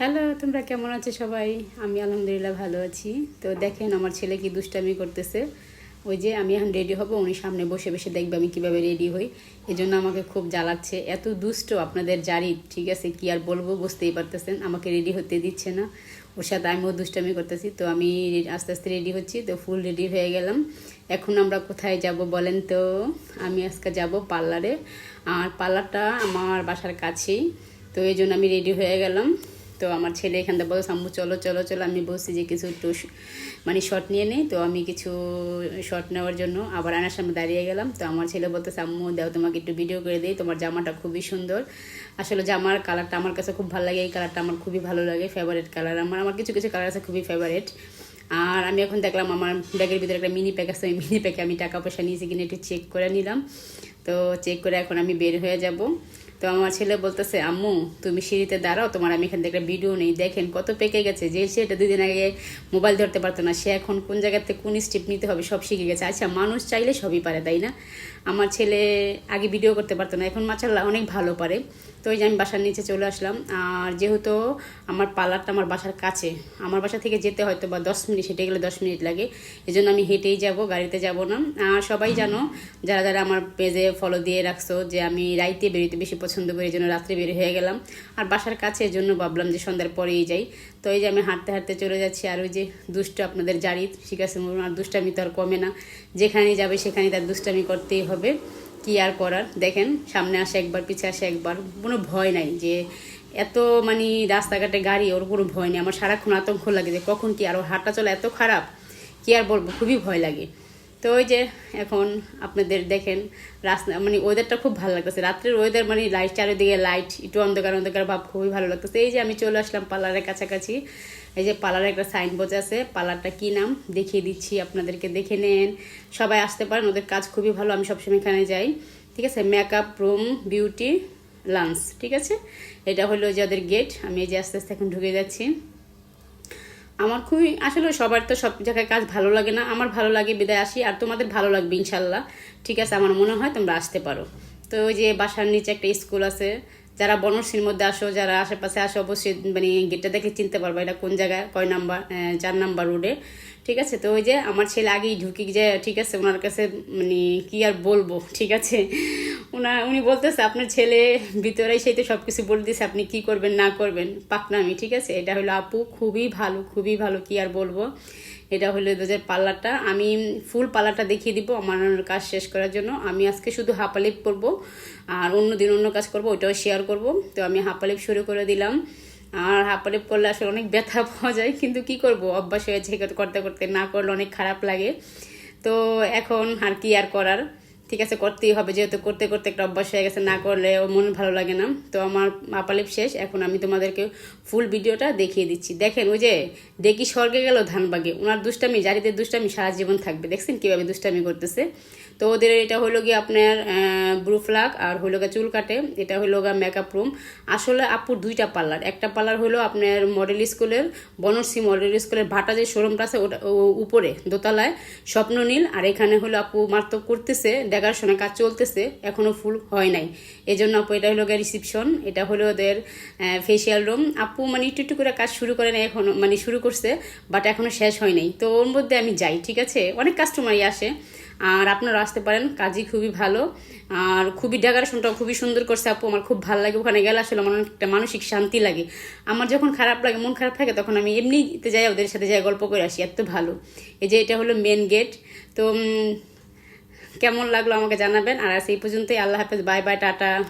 Hello, তোমরা কেমন আছো সবাই? আমি আলহামদুলিল্লাহ ভালো আছি। তো দেখেন, আমার ছেলে কি দুষ্টামি করতেছে। ওই যে আমি এখন রেডি হব, উনি সামনে বসে বসে দেখবে আমি কীভাবে রেডি হই। এই জন্য আমাকে খুব জ্বালাচ্ছে। এত দুষ্ট আপনাদের জারি ঠিক আছে? কি আর বলব, বুঝতেই পারতেছেন? আমাকে রেডি হতে দিচ্ছে না। ওর সাথে আমিও দুষ্টামি করতেছি। তো আমি আস্তে আস্তে রেডি হচ্ছি। তো ফুল রেডি হয়ে গেলাম। এখন আমরা কোথায় যাব বলেন তো? আমি আজকে যাব পার্লারে। আর পার্লারটা আমার বাসার কাছেই। তো এই জন্য আমি রেডি হয়ে গেলাম। তো আমার ছেলে এখান থেকে বলছে আম্মু চলো চলো চলো, আমি বলছি যে কিছু একটু মানে শর্ট নিয়ে নেই। তো আমি কিছু শর্ট নেওয়ার জন্য আবার আয়নার সামনে দাঁড়িয়ে গেলাম। তো আমার ছেলে বলতেছে আম্মু দাও, তোমাকে একটু ভিডিও করে দিই। তোমার জামাটা খুবই সুন্দর। আসলে জামার কালারটা আমার কাছে খুব ভালো লাগে। এই কালারটা আমার খুবই ভালো লাগে ফেভারিট কালার আমার আমার কিছু কিছু কালার আছে খুবই ফেভারেট আর আমি এখন দেখলাম আমার ব্যাগের ভিতরে একটা মিনি প্যাক আছে। ওই মিনি প্যাকে আমি টাকা পয়সা নিয়েছি কিনে একটু চেক করে নিলাম। তো চেক করে এখন আমি বের হয়ে যাব। তো আমার ছেলে বলতেছে, আম্মু, তুমি সিঁড়িতে দাঁড়াও, তোমার আমি এখান থেকে একটা ভিডিও নেই। দেখেন কত পেকে গেছে। যে সে এটা দুদিন আগে মোবাইল ধরতে পারতো না, সে এখন কোন জায়গাতে কোন স্টেপ নিতে হবে সব শিখে গেছে। আচ্ছা মানুষ চাইলে সবই পারে, তাই না? আমার ছেলে আগে ভিডিও করতে পারতো না, এখন মাসাল্লাহ অনেক ভালো পারে। তো ওই যে আমি বাসার নিচে চলে আসলাম। আর যেহেতু আমার পার্লারটা আমার বাসার কাছে, আমার বাসা থেকে যেতে হয়তো বা দশ মিনিট, হেঁটে গেলে দশ মিনিট লাগে। এই জন্য আমি হেঁটেই যাব, গাড়িতে যাব না। আর সবাই জানো, যারা যারা আমার পেজে ফলো দিয়ে রাখছো, যে আমি রাইতে বেরোতে বেশি পছন্দ করি জন্য রাত্রে বের হয়ে গেলাম। আর বাসার কাছে এই জন্য ভাবলাম যে সন্ধ্যার পরেই যাই। তো এই যে আমি হাঁটতে হাঁটতে চলে যাচ্ছি, আর ওই যে দুষ্ট আপনাদের জারি ঠিক আছে আর দুষ্টামি তো আর কমে না। যেখানে যাবে সেখানে তার দুষ্টামি করতেই হবে, কি আর করার? দেখেন, সামনে আসে একবার, পিছে আসে একবার, কোনো ভয় নাই যে এত মানে রাস্তাঘাটে গাড়ি, ওর কোনো ভয় নেই। আমার সারাক্ষণ আতঙ্ক লাগে যে কখন কি আর ওর হাঁটা চলা এত খারাপ, কি আর বলব, খুবই ভয় লাগে। তো ওই যে এখন আপনাদের দেখেন, রাস্তা মানে ওয়েদারটা খুব ভালো লাগতেছে। রাত্রের ওয়েদার মানে লাইট চারিদিকে লাইট একটু অন্ধকার অন্ধকার ভাব খুবই ভালো লাগতেছে। এই যে আমি চলে আসলাম পার্লারের কাছাকাছি। এই যে পার্লারের একটা সাইনবোর্ড আছে, পার্লারটা কী নাম? দেখিয়ে দিচ্ছি আপনাদেরকে, দেখে নেন। সবাই আসতে পারেন, ওদের কাজ খুবই ভালো, আমি সবসময় এখানে যাই। ঠিক আছে? মেকআপ রুম বিউটি লাঞ্চ ঠিক আছে? এটা হলো যে ওদের গেট আমি এই যে আস্তে আস্তে এখন ঢুকে যাচ্ছি। আমার খুবই, আসলে সবার তো সব জায়গায় কাজ ভালো লাগে না। আমার ভালো লাগে বিদায় আসি, আর তোমাদের ভালো লাগবে ইনশাল্লাহ। ঠিক আছে, আমার মনে হয় তোমরা আসতে পারো। তো ওই যে বাসার নিচে একটা স্কুল আছে, যারা বনশ্রীর মধ্যে আসো, যারা আশেপাশে আসো, অবশ্যই মানে গেটটা দেখে চিনতে পারব এটা কোন জায়গায়, কয় নাম্বার চার নাম্বার রোডে। ঠিক আছে, তো ওই যে আমার ছেলে আগেই ঢুকি যে ঠিক আছে, ওনার কাছে মানে কি আর বলব, ঠিক আছে। ওনা উনি বলতেছে, আপনার ছেলে ভিতরেই সেই তো সব কিছু বলে দিয়েছে আপনি কি করবেন, না করবেন। পাকনামি, ঠিক আছে? এটা হলো আপু, খুবই ভালো খুবই ভালো, কি আর বলব? এটা হলো এদের পার্লারটা আমি ফুল পার্লারটা দেখিয়ে দিব আমার কাজ শেষ করার জন্য। আমি আজকে শুধু হাপালিপ করব, আর অন্য দিন অন্য কাজ করব, ওইটাও শেয়ার করব। তো আমি হাপালিপ শুরু করে দিলাম। আর হাপালিপ করলে আসলে অনেক ব্যথা পাওয়া যায়, কিন্তু কি করব? অভ্যাস হয়েছে, করতে করতে না করলে অনেক খারাপ লাগে। তো এখন আর কি আর করার? ঠিক আছে, করতেই হবে। যেহেতু করতে করতে একটা অভ্যাস হয়ে গেছে, না করলে ও মন ভালো লাগে না। তো আমার আপালিপ শেষ, এখন আমি তোমাদেরকে ফুল ভিডিওটা দেখিয়ে দিচ্ছি। দেখেন, ওই যে ডেকি স্বর্গে গেল ধানবাগে ওনার দুষ্টামি, জারিদের দুষ্টামি সারা জীবন থাকবে। দেখছেন কীভাবে দুষ্টামি করতেছে? তো ওদের এটা হলো গিয়ে আপনার ব্রু ফ্লাগ আর হলো গিয়ে চুল কাটে, এটা হলো গিয়ে মেকআপ রুম আসলে আপুর দুইটা পার্লার, একটা পার্লার হলো আপনার মডেল স্কুলের বনশ্রী মডেল স্কুলের ভাটা যে শোরুমটা আছে, ওটা উপরে, দোতলায় স্বপ্ননীল আর এখানে হলো আপু মাত্র করতেছে দেখাশোনা কাজ চলতেছে এখনও ফুল হয় নাই। এই জন্য আপু এটা হলো গিয়ে রিসিপশন এটা হলো ওদের ফেসিয়াল রুম আপু মানে একটু একটু করে কাজ শুরু করে নেয় এখনও মানে শুরু করছে বাট এখনও শেষ হয় নাই। তো ওর মধ্যে আমি যাই, ঠিক আছে? অনেক কাস্টমারই আসে, আর আপনারা আসতে পারেন। কাজই খুবই ভালো। আর খুবই ডেকারেশনটাও খুবই সুন্দর করছে আপু। আমার খুব ভালো লাগে। ওখানে গেলে আসলে আমার একটা মানসিক শান্তি লাগে। আমার যখন খারাপ লাগে, মন খারাপ থাকে, তখন আমি এমনিতে যাই, ওদের সাথে যাই, গল্প করে আসি। এত ভালো। এই যে এটা হলো মেন গেট তো কেমন লাগল আমাকে জানাবেন। আর আজ এই পর্যন্তই। আল্লাহ হাফেজ। Bye bye, tata.